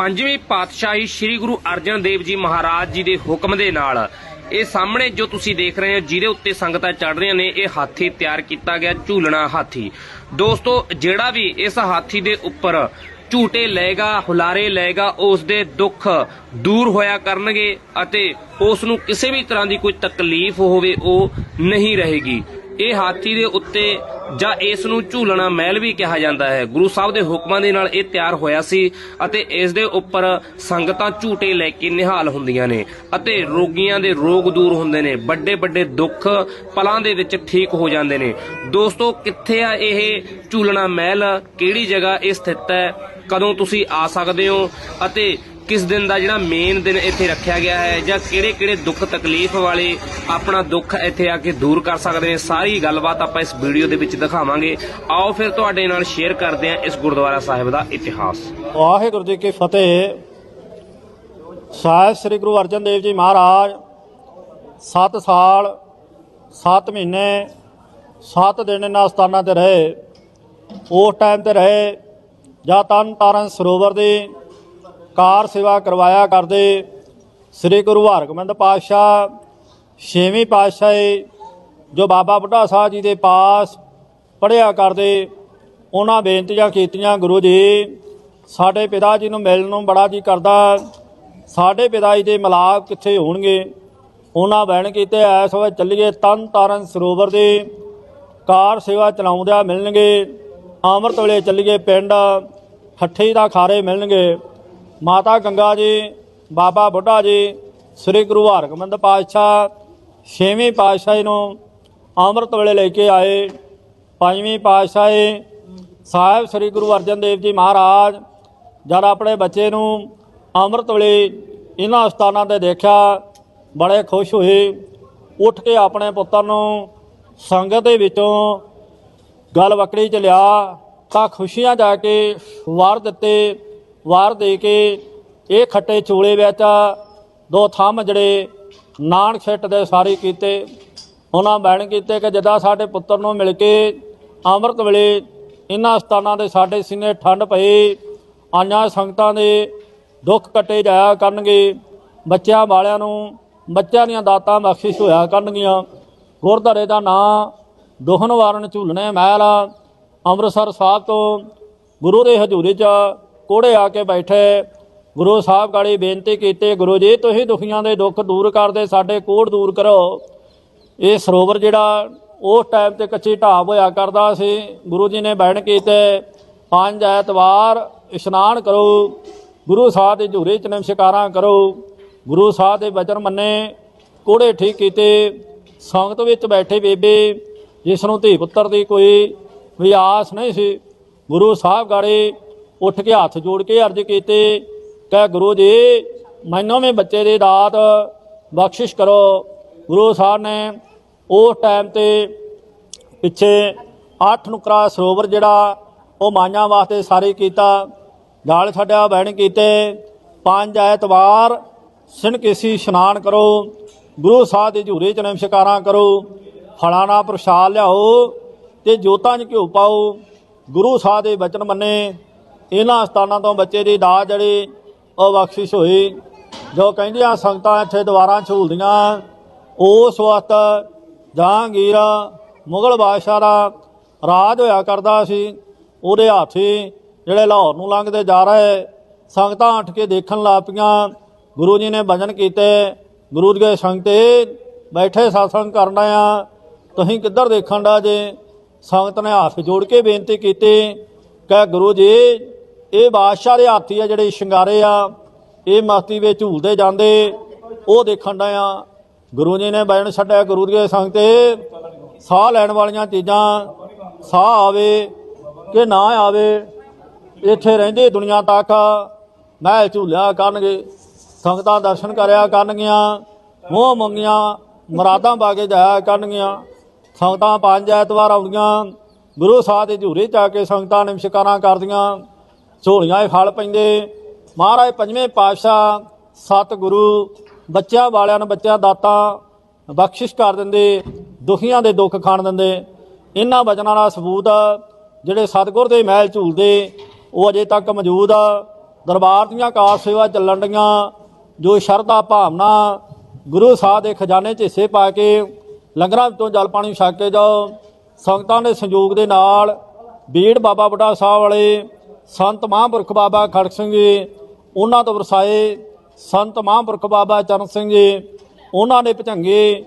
ਪੰਜਵੀਂ ਪਾਤਸ਼ਾਹੀ ਸ੍ਰੀ ਗੁਰੂ ਅਰਜਨ ਦੇਵ ਜੀ ਮਹਾਰਾਜ ਜੀ ਦੇ ਹੁਕਮ ਦੇ ਨਾਲ ਇਹ ਸਾਹਮਣੇ ਜੋ ਤੁਸੀਂ ਦੇਖ ਰਹੇ ਹੋ, ਜਿਹਦੇ ਉੱਤੇ ਸੰਗਤਾਂ ਚੜ ਰਹੀਆਂ ਨੇ, ਇਹ ਹਾਥੀ ਤਿਆਰ ਕੀਤਾ ਗਿਆ, ਝੂਲਣਾ ਹਾਥੀ। ਦੋਸਤੋ, ਜਿਹੜਾ ਵੀ ਇਸ ਹਾਥੀ ਦੇ ਉੱਪਰ ਝੂਟੇ ਲਏਗਾ, ਹੁਲਾਰੇ ਲਏਗਾ, ਉਸ ਦੇ ਦੁੱਖ ਦੂਰ ਹੋਇਆ ਕਰਨਗੇ ਅਤੇ ਉਸ ਨੂੰ ਕਿਸੇ ਵੀ ਤਰ੍ਹਾਂ ਦੀ ਕੋਈ ਤਕਲੀਫ ਹੋਵੇ, ਉਹ ਨਹੀਂ ਰਹੇਗੀ। ਇਹ ਹਾਥੀ ਦੇ ਉੱਤੇ ਜਾਂ ਇਸ ਨੂੰ ਝੂਲਣਾ ਮਹਿਲ ਵੀ ਕਿਹਾ ਜਾਂਦਾ ਹੈ। ਗੁਰੂ ਸਾਹਿਬ ਦੇ ਹੁਕਮਾਂ ਦੇ ਨਾਲ ਇਹ ਤਿਆਰ ਹੋਇਆ ਸੀ ਅਤੇ ਇਸ ਦੇ ਉੱਪਰ ਸੰਗਤਾਂ ਝੂਟੇ ਲੈ ਕੇ ਨਿਹਾਲ ਹੁੰਦੀਆਂ ਨੇ ਅਤੇ ਰੋਗੀਆਂ ਦੇ ਰੋਗ ਦੂਰ ਹੁੰਦੇ ਨੇ ਵੱਡੇ ਵੱਡੇ ਦੁੱਖ ਪਲਾਂ ਦੇ ਵਿੱਚ ਠੀਕ ਹੋ ਜਾਂਦੇ ਨੇ। ਦੋਸਤੋ, ਕਿੱਥੇ ਆ ਇਹ ਝੂਲਣਾ ਮਹਿਲ? ਕਿਹੜੀ ਜਗ੍ਹਾ ਇਹ ਸਥਿਤ ਹੈ? ਕਦੋਂ ਤੁਸੀਂ ਆ ਸਕਦੇ ਹੋ? ਅਤੇ ਕਿਸ ਦਿਨ ਦਾ ਜਿਹੜਾ ਮੇਨ ਦਿਨ ਇੱਥੇ ਰੱਖਿਆ ਗਿਆ ਹੈ ਜਾਂ ਕਿਹੜੇ ਕਿਹੜੇ ਦੁੱਖ ਤਕਲੀਫ ਵਾਲੇ ਆਪਣਾ ਦੁੱਖ ਇੱਥੇ ਆ ਕੇ ਦੂਰ ਕਰ ਸਕਦੇ ਨੇ, ਸਾਰੀ ਗੱਲਬਾਤ ਆਪਾਂ ਇਸ ਵੀਡੀਓ ਦੇ ਵਿੱਚ ਦਿਖਾਵਾਂਗੇ। ਆਓ ਫਿਰ ਤੁਹਾਡੇ ਨਾਲ ਸ਼ੇਅਰ ਕਰਦੇ ਹਾਂ ਇਸ ਗੁਰਦੁਆਰਾ ਸਾਹਿਬ ਦਾ ਇਤਿਹਾਸ। ਵਾਹਿਗੁਰੂ ਜੀ ਕੀ ਫਤਿਹ। ਸਾਹਿਬ ਸ੍ਰੀ ਗੁਰੂ ਅਰਜਨ ਦੇਵ ਜੀ ਮਹਾਰਾਜ 7 ਸਾਲ 7 ਮਹੀਨੇ 7 ਦਿਨ ਇਹਨਾਂ ਸਥਾਨਾਂ ਤੇ ਰਹੇ। ਉਸ ਟਾਈਮ ਤੇ ਰਹੇ, ਜਾਂ ਤਨ ਤਾਰਨ ਸਰੋਵਰ ਦੀ ਕਾਰ ਸੇਵਾ ਕਰਵਾਇਆ ਕਰਦੇ ਸ੍ਰੀ ਗੁਰੂ ਹਰਗੋਬਿੰਦ ਪਾਤਸ਼ਾਹ, ਛੇਵੀਂ ਪਾਤਸ਼ਾਹੀ ਜੋ ਬਾਬਾ ਬੁੱਢਾ ਸਾਹਿਬ ਜੀ ਦੇ ਪਾਸ ਪੜਿਆ ਕਰਦੇ, ਉਹਨਾਂ ਬੇਨਤੀਆਂ ਕੀਤੀਆਂ, ਗੁਰੂ ਜੀ, ਸਾਡੇ ਪਿਤਾ ਜੀ ਨੂੰ ਮਿਲਣ ਨੂੰ ਬੜਾ ਜੀ ਕਰਦਾ, ਸਾਡੇ ਪਿਤਾ ਜੀ ਦੇ ਮਿਲਾਪ ਕਿੱਥੇ ਹੋਣਗੇ? ਉਹਨਾਂ ਬੈਣ ਕੀਤੇ ਐਸ ਵੇ ਚੱਲੀਏ ਤਨ ਤਾਰਨ ਸਰੋਵਰ ਦੇ, ਕਾਰ ਸੇਵਾ ਚਲਾਉਂਦਿਆਂ ਮਿਲਣਗੇ ਅੰਮ੍ਰਿਤ ਵੇਲੇ ਚੱਲੀਏ ਪਿੰਡ ਹੱਠੇ ਦਾ ਖਾਰੇ ਮਿਲਣਗੇ। ਮਾਤਾ ਗੰਗਾ ਜੀ, ਬਾਬਾ ਬੁੱਢਾ ਜੀ, ਸ੍ਰੀ ਗੁਰੂ ਹਰਗੋਬਿੰਦ ਪਾਤਸ਼ਾਹ, ਛੇਵੀਂ ਪਾਤਸ਼ਾਹੀ ਨੂੰ ਅੰਮ੍ਰਿਤ ਵੇਲੇ ਲੈ ਕੇ ਆਏ। ਪੰਜਵੀਂ ਪਾਤਸ਼ਾਹੀ ਸਾਹਿਬ ਸ੍ਰੀ ਗੁਰੂ ਅਰਜਨ ਦੇਵ ਜੀ ਮਹਾਰਾਜ, ਜਦ ਆਪਣੇ ਬੱਚੇ ਨੂੰ ਅੰਮ੍ਰਿਤ ਵੇਲੇ ਇਹਨਾਂ ਸਥਾਨਾਂ ਤੇ ਦੇਖਿਆ, ਬੜੇ ਖੁਸ਼ ਹੋਏ। ਉੱਠ ਕੇ ਆਪਣੇ ਪੁੱਤਰ ਨੂੰ ਸੰਗਤ ਦੇ ਵਿੱਚੋਂ ਗੱਲ ਵਕੜੀ ਚ ਲਿਆ ਤਾਂ ਖੁਸ਼ੀਆਂ ਜਾ ਕੇ ਵਾਰ ਦਿੱਤੇ। ਵਾਰ ਦੇ ਕੇ ਇਹ ਖੱਟੇ ਚੂਲੇ ਵਿੱਚ ਦੋ ਥੰਮ ਜਿਹੜੇ ਨਾਨਕ ਛੱਟ ਦੇ ਸਾਰੇ ਕੀਤੇ, ਉਹਨਾਂ ਬੈਣ ਕੀਤੇ ਕਿ ਜਦਾਂ ਸਾਡੇ ਪੁੱਤਰ ਨੂੰ ਮਿਲ ਕੇ ਅੰਮ੍ਰਿਤ ਵੇਲੇ ਇਹਨਾਂ ਸਥਾਨਾਂ ਦੇ ਸਾਡੇ ਸੀਨੇ ਠੰਡ ਪਈ ਆਈਆਂ ਸੰਗਤਾਂ ਦੇ ਦੁੱਖ ਕੱਟੇ ਜਾਇਆ ਕਰਨਗੇ, ਬੱਚਿਆਂ ਵਾਲਿਆਂ ਨੂੰ, ਬੱਚਿਆਂ ਦੀਆਂ ਦਾਤਾਂ ਬਖਸ਼ਿਸ਼ ਹੋਇਆ ਕਰਨਗੀਆਂ। ਗੁਰਦੁਆਰੇ ਦਾ ਨਾਂ ਦੁਹਨ ਵਾਰਨ ਝੂਲਣੇ ਮਹਿਲ ਅੰਮ੍ਰਿਤਸਰ ਸਾਹਿਬ ਤੋਂ ਗੁਰੂ ਦੇ ਹਜ਼ੂਰੀ 'ਚ ਕੋੜੇ ਆ ਕੇ ਬੈਠੇ। ਗੁਰੂ ਸਾਹਿਬ ਗਾੜੀ ਬੇਨਤੀ ਕੀਤੀ, ਗੁਰੂ ਜੀ, ਤੁਸੀਂ ਦੁਖੀਆਂ ਦੇ ਦੁੱਖ ਦੂਰ ਕਰਦੇ, ਸਾਡੇ ਕੋੜ ਦੂਰ ਕਰੋ। ਇਹ ਸਰੋਵਰ ਜਿਹੜਾ, ਉਸ ਟਾਈਮ ਤੇ ਕੱਚੀ ਢਾਬ ਹੋਇਆ ਕਰਦਾ ਸੀ। ਗੁਰੂ ਜੀ ਨੇ ਬੈਣ ਕੀਤੇ। ਪੰਜ ਐਤਵਾਰ ਇਸ਼ਨਾਨ ਕਰੋ। ਗੁਰੂ ਸਾਹਿਬ ਦੇ ਝੂਰੇ ਚ ਨਮਸਕਾਰਾਂ ਕਰੋ। ਗੁਰੂ ਸਾਹਿਬ ਦੇ ਬਚਨ ਮੰਨੇ। ਕੋੜੇ ਠੀਕ ਕੀਤੇ। ਸੰਗਤ ਵਿੱਚ ਬੈਠੇ ਬੇਬੇ, ਜਿਸ ਨੂੰ ਧੀ ਪੁੱਤਰ ਦੀ ਕੋਈ ਵੀ ਆਸ ਨਹੀਂ ਸੀ। ਗੁਰੂ ਸਾਹਿਬ ਗਾੜੇ ਉੱਠ ਕੇ ਹੱਥ ਜੋੜ ਕੇ ਅਰਜ਼ ਕੀਤੇ ਕਿ ਗੁਰੂ ਜੀ, ਮੈਨੂੰ ਵੀ ਬੱਚੇ ਦੇ ਦਾਤ ਬਖਸ਼ਿਸ਼ ਕਰੋ। ਗੁਰੂ ਸਾਹਿਬ ਨੇ ਉਸ ਟਾਈਮ ਤੇ ਪਿੱਛੇ ਅੱਠ ਨੁਕਰਾ ਸਰੋਵਰ ਜਿਹੜਾ ਉਹ ਮਾਈਆਂ ਵਾਸਤੇ ਸਾਰੇ ਕੀਤਾ ਗਾਲ ਛੱਡਿਆ ਬਹਿਣ ਕੀਤੇ। ਪੰਜ ਐਤਵਾਰ ਸਿਣਕੇਸੀ ਇਸ਼ਨਾਨ ਕਰੋ, ਗੁਰੂ ਸਾਹਿਬ ਦੇ ਝੂਰੇ ਚ ਨਮਸਕਾਰਾਂ ਕਰੋ ਫਲਾਂ ਨਾਲ ਪ੍ਰਸ਼ਾਦ ਲਿਆਓ ਤੇ ਜੋਤਾਂ 'ਚ ਘਿਓ ਪਾਓ। ਗੁਰੂ ਸਾਹਿਬ ਦੇ ਬਚਨ ਮੰਨੇ। ਇਹਨਾਂ ਸਥਾਨਾਂ ਤੋਂ ਬੱਚੇ ਦੀ ਦਾਤ ਜਿਹੜੀ ਉਹ ਬਖਸ਼ਿਸ਼ ਹੋਈ। ਜੋ ਕਹਿੰਦੀਆਂ ਸੰਗਤਾਂ ਇੱਥੇ ਦੁਆਰਾਂ ਝੂਲਦੀਆਂ। ਉਸ ਵਕਤ ਜਹਾਂਗੀਰ ਮੁਗਲ ਬਾਦਸ਼ਾਹ ਦਾ ਰਾਜ ਹੋਇਆ ਕਰਦਾ ਸੀ। ਉਹਦੇ ਹਾਥੀ ਜਿਹੜੇ ਲਾਹੌਰ ਨੂੰ ਲੰਘਦੇ ਜਾ ਰਹੇ, ਸੰਗਤਾਂ ਉੱਠ ਕੇ ਦੇਖਣ ਲੱਗ ਪਈਆਂ। ਗੁਰੂ ਜੀ ਨੇ ਭਜਨ ਕੀਤੇ। ਗੁਰੂ ਜੀ ਦੇ ਸੰਗਤੇ, ਬੈਠੇ ਸਾਸੰਗ ਕਰਨਾ ਆ। ਤੁਸੀਂ ਕਿੱਧਰ ਦੇਖਣ ਦਾ ਜੇ? ਸੰਗਤ ਨੇ ਹੱਥ ਜੋੜ ਕੇ ਬੇਨਤੀ ਕੀਤੀ। ਕਿ ਗੁਰੂ ਜੀ ਇਹ ਬਾਦਸ਼ਾਹ ਦੇ ਹਾਥੀ ਆ ਜਿਹੜੇ ਸ਼ਿੰਗਾਰੇ ਆ, ਇਹ ਮਸਤੀ ਵਿੱਚ ਝੂਲਦੇ ਜਾਂਦੇ, ਉਹ ਦੇਖਣ ਦਾ ਆ, ਗੁਰੂ ਜੀ ਨੇ ਬੈਣ ਛੱਡਿਆ, ਗੁਰੂ ਜੀ ਸੰਗਤ ਤੇ ਸਾਹ ਲੈਣ ਵਾਲੀਆਂ ਚੀਜ਼ਾਂ, ਸਾਹ ਆਵੇ ਕਿ ਨਾ ਆਵੇ, ਇੱਥੇ ਰਹਿੰਦੇ ਦੁਨੀਆ ਤੱਕ ਮਹਿਲ ਝੂਲਿਆ ਕਰਨਗੇ, ਸੰਗਤਾਂ ਦਰਸ਼ਨ ਕਰਿਆ ਕਰਨਗੀਆਂ, ਮੋਹ ਮੰਗੀਆਂ, ਮੁਰਾਦਾਂ ਬਾਗੇ ਜਾਇਆ ਕਰਨਗੀਆਂ, ਸੰਗਤਾਂ ਪੰਜ ਐਤਵਾਰ ਆਉਂਦੀਆਂ, ਗੁਰੂ ਸਾਹਿਬ ਦੇ ਝੂਰੇ ਚ ਆ ਕੇ ਸੰਗਤਾਂ ਨਮਸਕਾਰਾਂ ਕਰਦੀਆਂ ਝੋਲੀਆਂ 'ਚ ਫਲ ਪੈਂਦੇ। ਮਹਾਰਾਜ ਪੰਜਵੇਂ ਪਾਤਸ਼ਾਹ, ਸਤਿਗੁਰੂ, ਬੱਚਿਆਂ ਵਾਲਿਆਂ ਨੂੰ ਬੱਚਿਆਂ ਦਾਤਾਂ ਬਖਸ਼ਿਸ਼ ਕਰ ਦਿੰਦੇ, ਦੁਖੀਆਂ ਦੇ ਦੁੱਖ ਖਾਣ ਦਿੰਦੇ। ਇਹਨਾਂ ਵਚਨਾਂ ਦਾ ਸਬੂਤ ਜਿਹੜੇ ਸਤਿਗੁਰ ਦੇ ਮਹਿਲ ਝੂਲਦੇ, ਉਹ ਅਜੇ ਤੱਕ ਮੌਜੂਦ ਆ। ਦਰਬਾਰ ਦੀਆਂ ਕਾਰ ਸੇਵਾ ਚੱਲਣ ਡੀਆਂ ਜੋ ਸ਼ਰਧਾ ਭਾਵਨਾ ਗੁਰੂ ਸਾਹਿਬ ਦੇ ਖਜ਼ਾਨੇ 'ਚ ਹਿੱਸੇ ਪਾ ਕੇ ਲੰਗਰਾਂ ਵਿੱਚੋਂ ਜਲ ਪਾਣੀ ਛਕ ਕੇ ਜਾਓ। ਸੰਗਤਾਂ ਦੇ ਸੰਯੋਗ ਦੇ ਨਾਲ ਬੀੜ ਬਾਬਾ ਬੁੱਢਾ ਸਾਹਿਬ ਵਾਲੇ ਸੰਤ ਮਹਾਂਪੁਰਖ ਬਾਬਾ ਖੜਕ ਸਿੰਘ ਜੀ, ਉਹਨਾਂ ਤੋਂ ਵਰਸਾਏ ਸੰਤ ਮਹਾਂਪੁਰਖ ਬਾਬਾ ਚਰਨ ਸਿੰਘ ਜੀ, ਉਹਨਾਂ ਨੇ ਭਜੰਗੇ